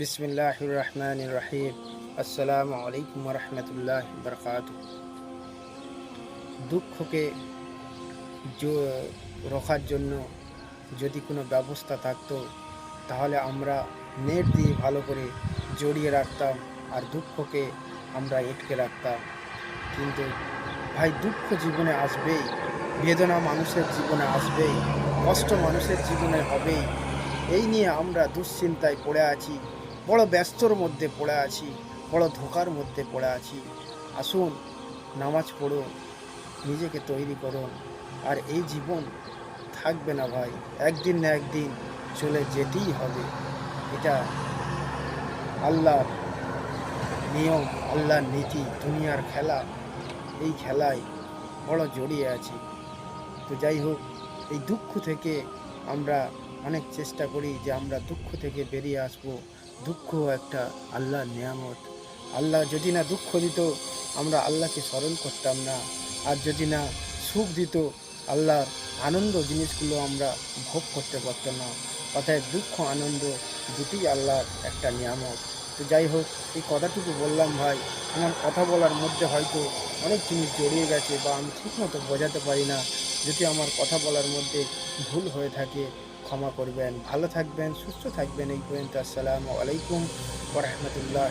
বিসমিল্লাহ রহমান রাহিম আসসালামু আলাইকুম রহমতুল্লাহ বরকাত দুঃখকে রোখার জন্য যদি কোনো ব্যবস্থা থাকতো, তাহলে আমরা নেট দিয়ে ভালো করে জড়িয়ে রাখতাম আর দুঃখকে আমরা এটকে রাখতাম। কিন্তু ভাই, দুঃখ জীবনে আসবেই, বেদনা মানুষের জীবনে আসবেই, কষ্ট মানুষের জীবনে হবেই। এই নিয়ে আমরা দুশ্চিন্তায় পড়ে আছি। বড় ব্যস্তর মধ্যে পড়ে আছি, বড় ধোকার মধ্যে পড়ে আছি। আসুন, নামাজ পড়ুন, নিজেকে তৈরি করুন। আর এই জীবন থাকবে না ভাই, একদিন না একদিন চলে যেতেই হবে। এটা আল্লাহর নিয়ম, আল্লাহর নীতি, দুনিয়ার খেলা, এই খেলায় বড় জড়িয়ে আছে। তো যাই হোক, এই দুঃখ থেকে আমরা অনেক চেষ্টা করি যে আমরা দুঃখ থেকে বেরিয়ে আসব। দুঃখ একটা আল্লাহর নিয়ামত। আল্লাহ যদি না দুঃখ দিত, আমরা আল্লাহকে স্মরণ করতাম না। আর যদি না সুখ দিত, আল্লাহর আনন্দ জিনিসগুলো আমরা ভোগ করতে পারতাম না। অর্থাৎ দুঃখ, আনন্দ দুটি আল্লাহর একটা নিয়ামত। তো যাই হোক, এই কথাটুকু বললাম ভাই। আমার কথা বলার মধ্যে হয়তো অনেক জিনিস জড়িয়ে গেছে বা আমি ঠিকমতো বোঝাতে পারি না। যদি আমার কথা বলার মধ্যে ভুল হয়ে থাকে ক্ষমা করবেন ভালো থাকবেন সুস্থ থাকবেন এই পর্যন্ত। আসসালামু আলাইকুম ওরহমতুল্লাহ